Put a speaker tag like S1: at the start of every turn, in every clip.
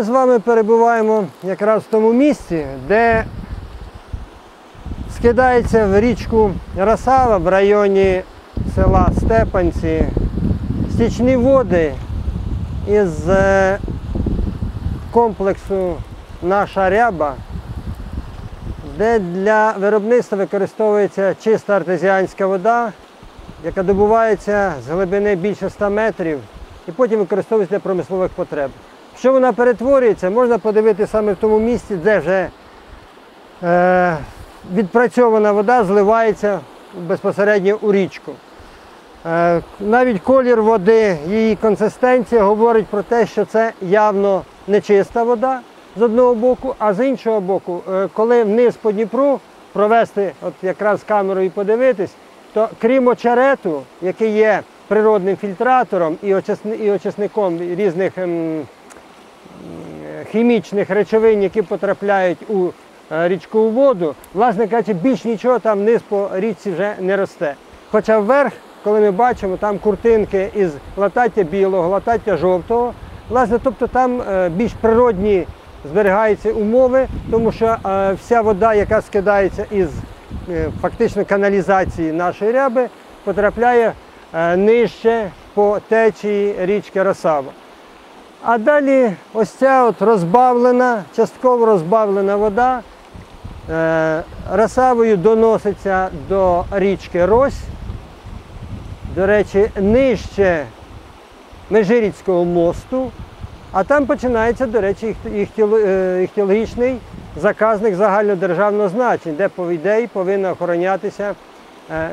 S1: з вами перебуваємо якраз в тому місці, де скидається в річку Росава в районі села Степанці стічні води із е, комплексу Наша ряба, де для виробництва використовується чиста артезіанська вода, яка добувається з глибини більше 100 метрів і потім використовується для промислових потреб. Що вона перетворюється, можна подивитися саме в тому місці, де вже е, відпрацьована вода зливається безпосередньо у річку. Е, навіть колір води, її консистенція говорить про те, що це явно не чиста вода з одного боку, а з іншого боку, е, коли вниз по Дніпру провести от якраз камерою і подивитись, то крім очерету, який є природним фільтратором і очисни- і очисником різних е, хімічних речовин, які потрапляють у е, річкову воду, власне кажучи, більш нічого там вниз по річці вже не росте. Хоча вверх, коли ми бачимо, там куртинки із латаття білого, латаття жовтого, власне, тобто там е, більш природні зберігаються умови, тому що е, вся вода, яка скидається із фактично каналізації нашої ряби, потрапляє нижче по течії річки Росава. А далі ось ця от розбавлена, частково розбавлена вода е, Росавою доноситься до річки Рось. До речі, нижче Межиріцького мосту, а там починається, до речі, їх- е, іхтіологічний заказник загальнодержавного значення, де по ідеї повинна охоронятися, е,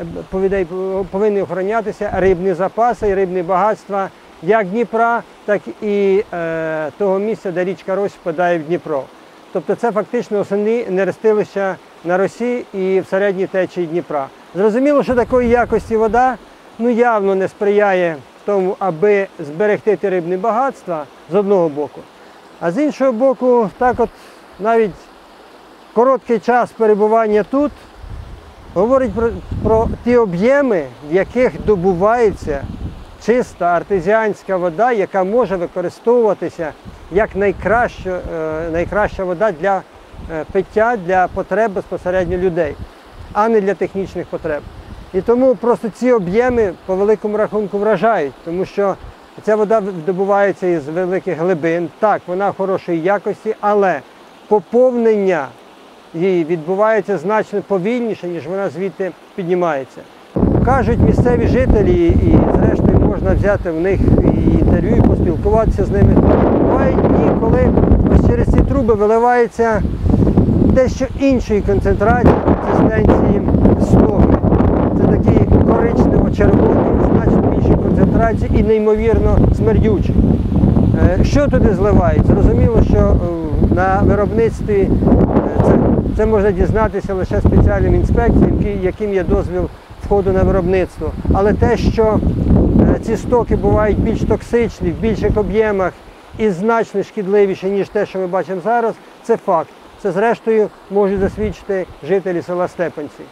S1: повинні охоронятися рибні запаси і рибні багатства як Дніпра, так і е, того місця, де річка Рось впадає в Дніпро. Тобто це фактично основні нерестилища на Росії і в середній течії Дніпра. Зрозуміло, що такої якості вода ну, явно не сприяє тому, аби зберегти ті рибні багатства з одного боку. А з іншого боку, так от навіть короткий час перебування тут говорить про, про ті об'єми, в яких добувається чиста артезіанська вода, яка може використовуватися як найкраща, е, найкраща вода для е, пиття, для потреб безпосередньо людей, а не для технічних потреб. І тому просто ці об'єми по великому рахунку вражають, тому що ця вода добувається із великих глибин. Так, вона хорошої якості, але поповнення її відбувається значно повільніше, ніж вона звідти піднімається. Кажуть місцеві жителі, і зрештою можна взяти в них і інтерв'ю, і поспілкуватися з ними. Бувають дні, коли ось через ці труби виливається дещо іншої концентрації консистенції стоги. Це такі коричнево-червоні, значно більші концентрації і неймовірно смердючі. Е, Що туди зливають? Зрозуміло, що е, на виробництві е, це, це можна дізнатися лише спеціальним інспекціям, яким є дозвіл входу на виробництво. Але те, що ці стоки бувають більш токсичні, в більших об'ємах і значно шкідливіші, ніж те, що ми бачимо зараз, це факт. Це зрештою можуть засвідчити жителі села Степанці.